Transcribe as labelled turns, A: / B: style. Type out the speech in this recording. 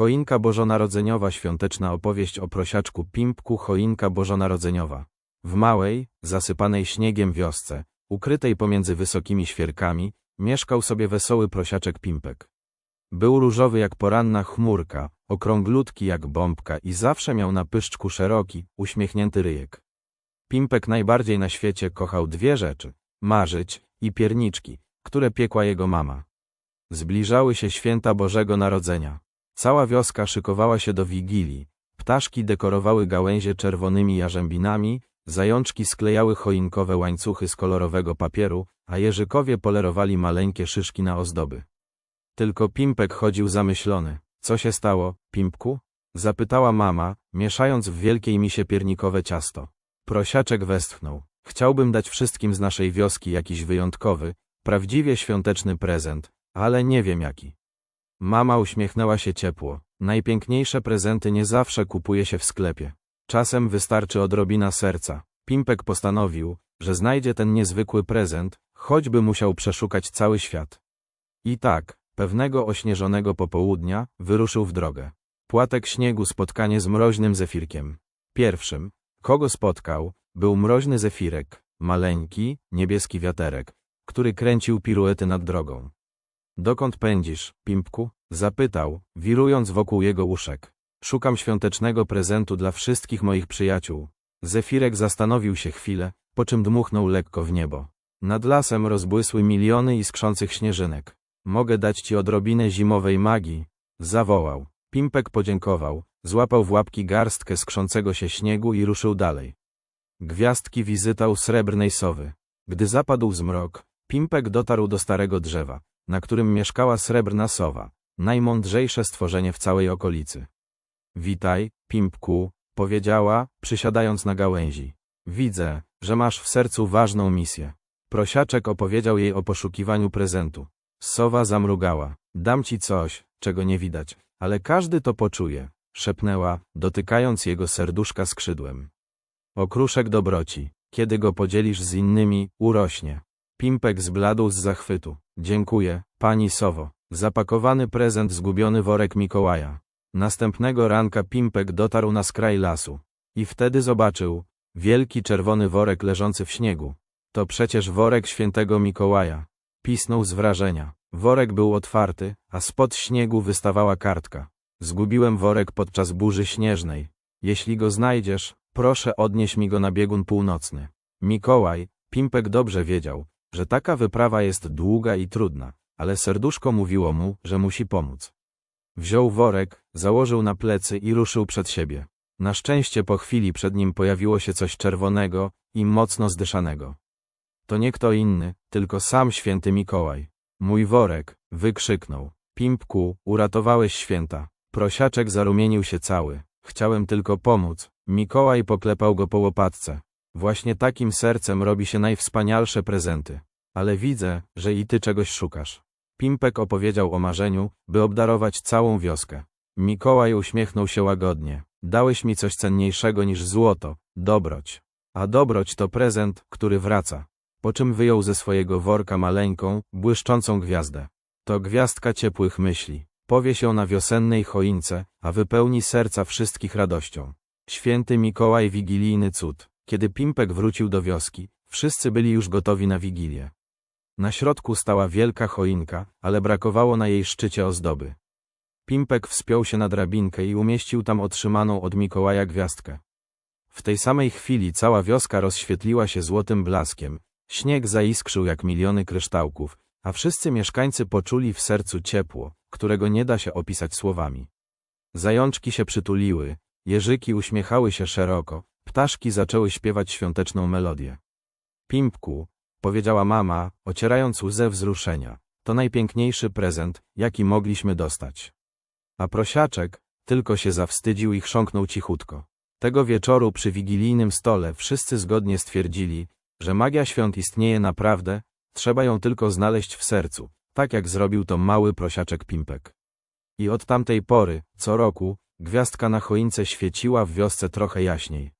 A: Choinka bożonarodzeniowa świąteczna opowieść o prosiaczku Pimpku Choinka bożonarodzeniowa. W małej, zasypanej śniegiem wiosce, ukrytej pomiędzy wysokimi świerkami, mieszkał sobie wesoły prosiaczek Pimpek. Był różowy jak poranna chmurka, okrąglutki jak bombka i zawsze miał na pyszczku szeroki, uśmiechnięty ryjek. Pimpek najbardziej na świecie kochał dwie rzeczy – marzyć i pierniczki, które piekła jego mama. Zbliżały się święta Bożego Narodzenia. Cała wioska szykowała się do Wigilii. Ptaszki dekorowały gałęzie czerwonymi jarzębinami, zajączki sklejały choinkowe łańcuchy z kolorowego papieru, a jeżykowie polerowali maleńkie szyszki na ozdoby. Tylko Pimpek chodził zamyślony. Co się stało, Pimpku? Zapytała mama, mieszając w wielkiej misie piernikowe ciasto. Prosiaczek westchnął. Chciałbym dać wszystkim z naszej wioski jakiś wyjątkowy, prawdziwie świąteczny prezent, ale nie wiem jaki. Mama uśmiechnęła się ciepło. Najpiękniejsze prezenty nie zawsze kupuje się w sklepie. Czasem wystarczy odrobina serca. Pimpek postanowił, że znajdzie ten niezwykły prezent, choćby musiał przeszukać cały świat. I tak, pewnego ośnieżonego popołudnia, wyruszył w drogę. Płatek śniegu spotkanie z mroźnym zefirkiem. Pierwszym, kogo spotkał, był mroźny zefirek, maleńki, niebieski wiaterek, który kręcił piruety nad drogą. Dokąd pędzisz, Pimpku? Zapytał, wirując wokół jego uszek. Szukam świątecznego prezentu dla wszystkich moich przyjaciół. Zefirek zastanowił się chwilę, po czym dmuchnął lekko w niebo. Nad lasem rozbłysły miliony iskrzących śnieżynek. Mogę dać ci odrobinę zimowej magii. Zawołał. Pimpek podziękował, złapał w łapki garstkę skrzącego się śniegu i ruszył dalej. Gwiazdki wizytał srebrnej sowy. Gdy zapadł zmrok, Pimpek dotarł do starego drzewa, na którym mieszkała srebrna sowa, najmądrzejsze stworzenie w całej okolicy. Witaj, Pimpku, powiedziała, przysiadając na gałęzi. Widzę, że masz w sercu ważną misję. Prosiaczek opowiedział jej o poszukiwaniu prezentu. Sowa zamrugała. Dam ci coś, czego nie widać, ale każdy to poczuje, szepnęła, dotykając jego serduszka skrzydłem. Okruszek dobroci, kiedy go podzielisz z innymi, urośnie. Pimpek zbladł z zachwytu. Dziękuję, pani Sowo. Zapakowany prezent zgubiony worek Mikołaja. Następnego ranka Pimpek dotarł na skraj lasu. I wtedy zobaczył, wielki czerwony worek leżący w śniegu. To przecież worek świętego Mikołaja. Pisnął z wrażenia. Worek był otwarty, a spod śniegu wystawała kartka. Zgubiłem worek podczas burzy śnieżnej. Jeśli go znajdziesz, proszę odnieś mi go na biegun północny. Mikołaj, Pimpek dobrze wiedział, że taka wyprawa jest długa i trudna, ale serduszko mówiło mu, że musi pomóc. Wziął worek, założył na plecy i ruszył przed siebie. Na szczęście po chwili przed nim pojawiło się coś czerwonego i mocno zdyszanego. To nie kto inny, tylko sam święty Mikołaj. Mój worek, wykrzyknął. Pimpku, uratowałeś święta. Prosiaczek zarumienił się cały. Chciałem tylko pomóc. Mikołaj poklepał go po łopatce. Właśnie takim sercem robi się najwspanialsze prezenty. Ale widzę, że i ty czegoś szukasz. Pimpek opowiedział o marzeniu, by obdarować całą wioskę. Mikołaj uśmiechnął się łagodnie. Dałeś mi coś cenniejszego niż złoto, dobroć. A dobroć to prezent, który wraca. Po czym wyjął ze swojego worka maleńką, błyszczącą gwiazdę. To gwiazdka ciepłych myśli. Powie się na wiosennej choince, a wypełni serca wszystkich radością. Święty Mikołaj wigilijny cud. Kiedy Pimpek wrócił do wioski, wszyscy byli już gotowi na wigilię. Na środku stała wielka choinka, ale brakowało na jej szczycie ozdoby. Pimpek wspiął się na drabinkę i umieścił tam otrzymaną od Mikołaja gwiazdkę. W tej samej chwili cała wioska rozświetliła się złotym blaskiem, śnieg zaiskrzył jak miliony kryształków, a wszyscy mieszkańcy poczuli w sercu ciepło, którego nie da się opisać słowami. Zajączki się przytuliły, jeżyki uśmiechały się szeroko, ptaszki zaczęły śpiewać świąteczną melodię. Pimpku, powiedziała mama, ocierając łzę wzruszenia, to najpiękniejszy prezent, jaki mogliśmy dostać. A prosiaczek tylko się zawstydził i chrząknął cichutko. Tego wieczoru przy wigilijnym stole wszyscy zgodnie stwierdzili, że magia świąt istnieje naprawdę, trzeba ją tylko znaleźć w sercu, tak jak zrobił to mały prosiaczek Pimpek. I od tamtej pory, co roku, gwiazdka na choince świeciła w wiosce trochę jaśniej.